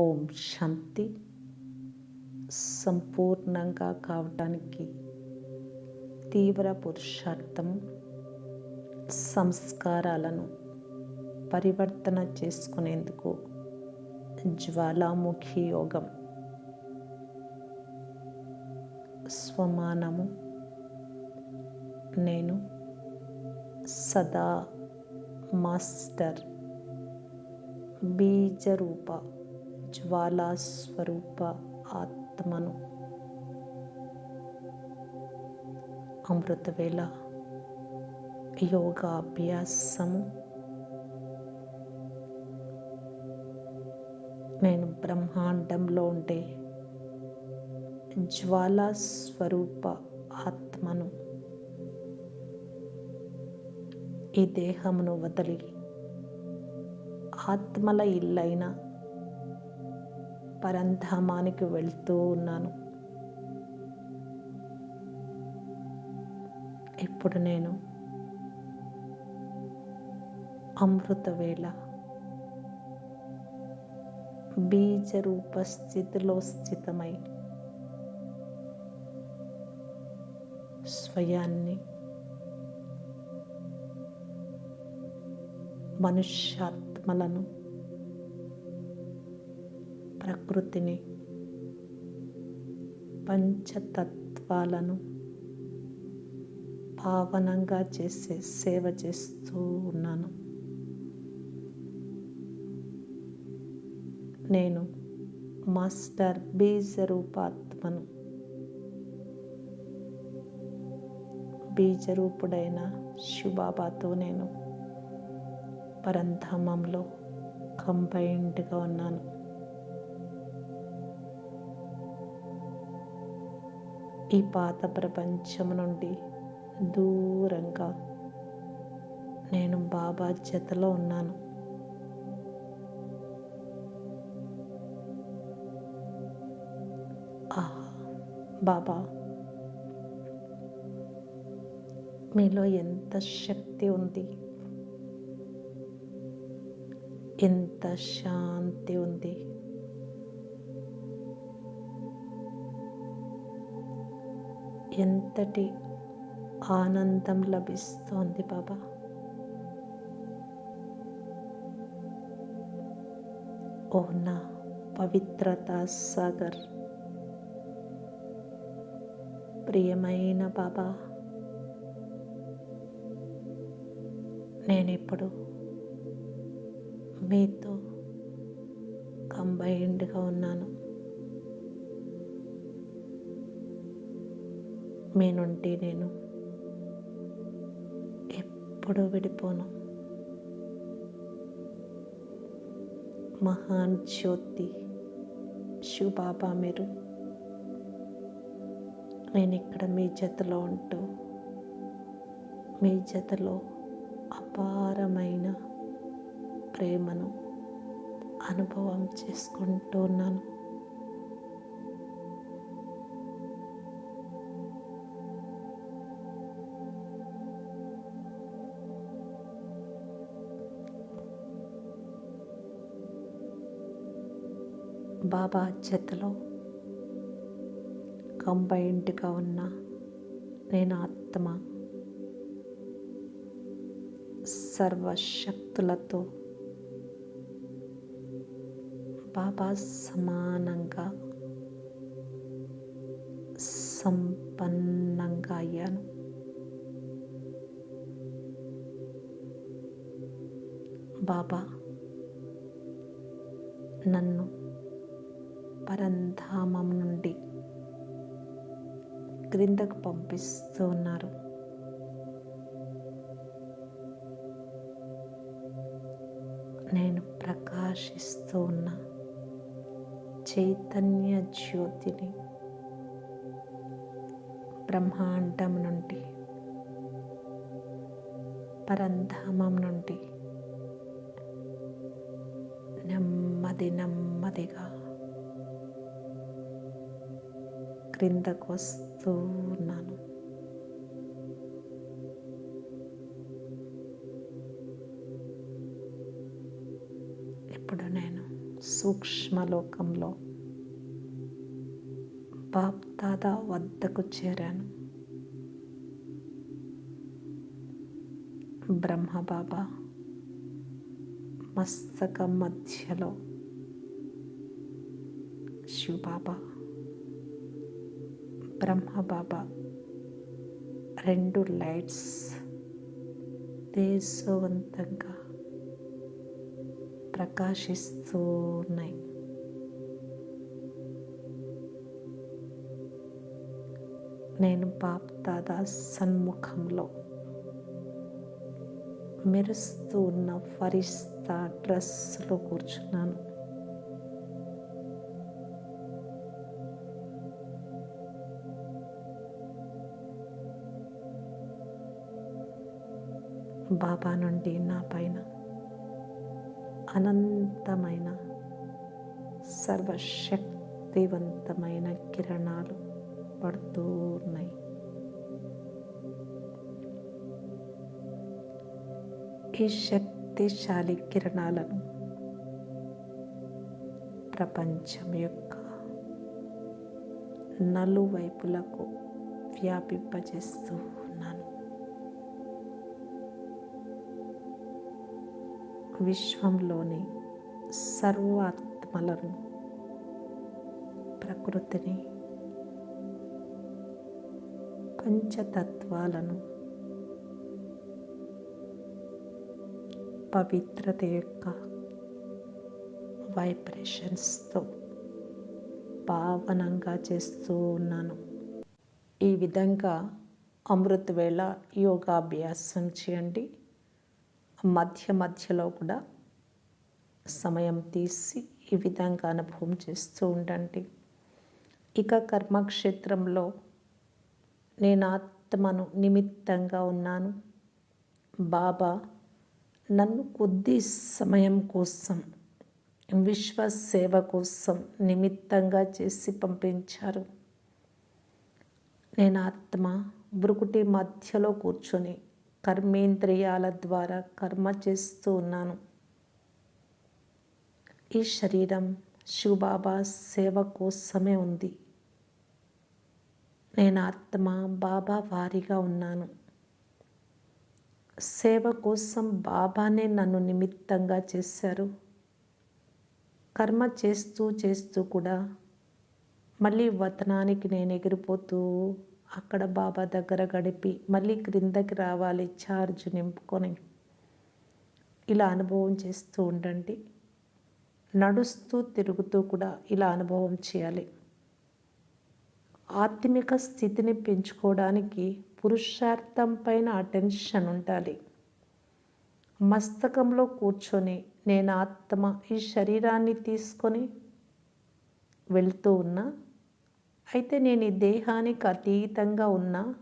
ఓం శాంతి. సంపూర్ణంగా కావటానికి తీవ్ర పురుషార్థం సంస్కారాలను పరివర్తన చేసుకునేందుకు జ్వాలాముఖి యోగం స్వమానము. నేను సదా మాస్టర్ బీజరూప జ్వాలా స్వరూప ఆత్మను. అమృతవేళ యోగాభ్యాసము. నేను బ్రహ్మాండంలో ఉండే జ్వాలా స్వరూప ఆత్మను ఈ దేహమును వదిలి ఆత్మల ఇల్లైన పరంధామానికి వెళ్తూ ఉన్నాను. ఇప్పుడు నేను అమృతవేళ బీజరూప స్థితిలో స్థితమై స్వయాన్ని మనుష్యాత్మలను ప్రకృతిని పంచతత్వాలను పావనంగా చేసే సేవ చేస్తూ ఉన్నాను. నేను మాస్టర్ బీజరూపాత్మను. బీజరూపుడైన శివబాబాతో నేను పరంధామంలో కంబైన్డ్గా ఉన్నాను. ఈ పాత ప్రపంచం నుండి దూరంగా నేను బాబా జతలో ఉన్నాను. ఆహా బాబా. మీలో ఎంత శక్తి ఉంది? ఎంత శాంతి ఉంది? ఎంతటి ఆనందం లభిస్తోంది బాబా. ఓ నా పవిత్రత సాగర్. ప్రియమైన బాబా నేనిప్పుడు మీతో కంబైన్డ్గా ఉన్నాను. మీ నుండి నేను ఎప్పుడు విడిపోను. మహాన్ జ్యోతి శివబాబా మీరు. నేను ఇక్కడ మీ జతలో ఉంటూ మీ జతలో అపారమైన ప్రేమను అనుభవం చేసుకుంటూ ఉన్నాను. బాబా జతలో కంబైన్డ్గా ఉన్న నేను ఆత్మ సర్వశక్తులతో బాబా సమానంగా సంపన్నంగా అయ్యాను. బాబా నన్ను పరంధామం నుండి క్రిందకు పంపిస్తూ ఉన్నారు. నేను ప్రకాశిస్తూ ఉన్న చైతన్య జ్యోతిని బ్రహ్మాండం నుండి పరంధామం నుండి నెమ్మది నెమ్మదిగా క్రిందకు వస్తూ ఉన్నాను ఇప్పుడు నేను సూక్ష్మలోకంలో బాప్దాదా వద్దకు చేరాను. బ్రహ్మబాబా మస్తకం మధ్యలో శివబాబా బ్రహ్మబాబా రెండు లైట్స్. తేజవంతంగా ప్రకాశిస్తూ ఉన్నాయి. నేను బాప్ దాదా సన్ముఖంలో మెరుస్తూ ఉన్న ఫరిస్తా డ్రెస్లో కూర్చున్నాను. బాబా నుండి నా పైన అనంతమైన సర్వశక్తివంతమైన కిరణాలు పడుతూ ఉన్నాయి. ఈ శక్తిశాలి కిరణాలను ప్రపంచం యొక్క నలువైపులకు వ్యాపింపజేస్తూ విశ్వంలోని సర్వాత్మలను ప్రకృతిని పంచతత్వాలను పవిత్రత యొక్క వైబ్రేషన్స్తో పావనంగా చేస్తూ ఉన్నాను. ఈ విధంగా అమృత వేళ యోగాభ్యాసం చేయండి. మధ్య మధ్యలో కూడా సమయం తీసి ఈ విధంగా అనుభవం చేస్తూ ఉండండి. ఇక కర్మక్షేత్రంలో నేను ఆత్మను నిమిత్తంగా ఉన్నాను. బాబా నన్ను కొద్ది సమయం కోసం విశ్వ సేవ కోసం నిమిత్తంగా చేసి పంపించారు. నేను ఆత్మ బ్రుకుటి మధ్యలో కూర్చొని కర్మేంద్రియాల ద్వారా కర్మ చేస్తూ ఉన్నాను. ఈ శరీరం శివబాబా సేవ కోసమే ఉంది. నేను ఆత్మ బాబా వారిగా ఉన్నాను. సేవ కోసం బాబానే నన్ను నిమిత్తంగా చేశారు. కర్మ చేస్తూ చేస్తూ కూడా మళ్ళీ వతనానికి నేను ఎగిరిపోతూ అక్కడ బాబా దగ్గర గడిపి మళ్ళీ క్రిందకి రావాలి. ఛార్జ్ నింపుకొని ఇలా అనుభవం చేస్తూ ఉండండి. నడుస్తూ తిరుగుతూ కూడా ఇలా అనుభవం చేయాలి. ఆత్మిక స్థితిని పెంచుకోవడానికి పురుషార్థం పైన అటెన్షన్ ఉండాలి. మస్తకంలో కూర్చొని నేను ఆత్మ ఈ శరీరాన్ని తీసుకొని వెళ్తూ ఉన్నా అయితే నేను ఈ దేహానికి అతీతంగా ఉన్నా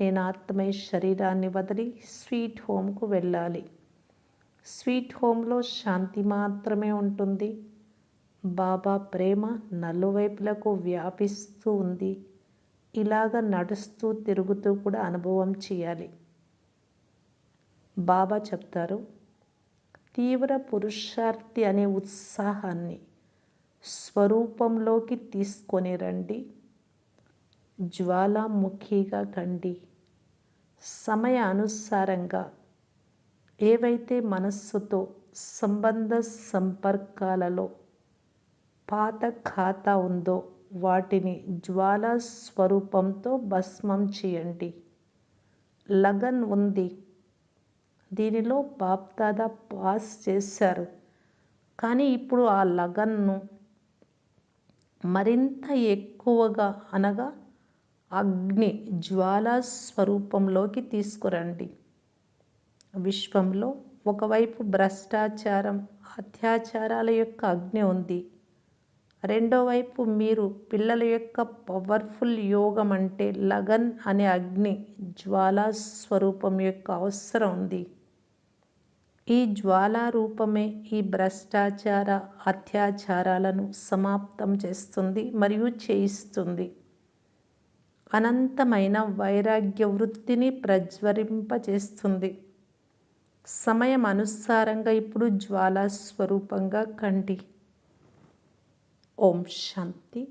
నేను ఆత్మయ శరీరాన్ని వదిలి స్వీట్ హోమ్కు వెళ్ళాలి. స్వీట్ హోమ్లో శాంతి మాత్రమే ఉంటుంది. బాబా ప్రేమ నలువైపులకు వ్యాపిస్తూ ఉంది. ఇలాగ నడుస్తూ తిరుగుతూ కూడా అనుభవం చేయాలి. బాబా చెప్తారు తీవ్ర పురుషార్థి అనే ఉత్సాహాన్ని స్వరూపంలోకి తీసుకొని రండి. జ్వాలాముఖిగా కండి. సమయ అనుసారంగా ఏవైతే మనస్సుతో సంబంధ సంపర్కాలలో పాత ఖాతా ఉందో వాటిని జ్వాలా స్వరూపంతో భస్మం చేయండి. లగన్ ఉంది. దీనిలో బాప్దాదా పాస్ చేశారు. కానీ ఇప్పుడు ఆ లగన్ను మరింత ఎక్కువగా అనగా అగ్ని జ్వాలా స్వరూపంలోకి తీసుకురండి. విశ్వంలో ఒకవైపు భ్రష్టాచారం అత్యాచారాల యొక్క అగ్ని ఉంది. రెండో వైపు మీరు పిల్లల యొక్క పవర్ఫుల్ యోగం అంటే లగన్ అనే అగ్ని జ్వాలా స్వరూపం యొక్క అవసరం ఉంది. ఈ జ్వాలారూపమే ఈ భ్రష్టాచార అత్యాచారాలను సమాప్తం చేస్తుంది మరియు చేయిస్తుంది. అనంతమైన వైరాగ్య వృత్తిని ప్రజ్వరింపచేస్తుంది. సమయం అనుసారంగా ఇప్పుడు జ్వాలా స్వరూపంగా కండి. ఓం శాంతి.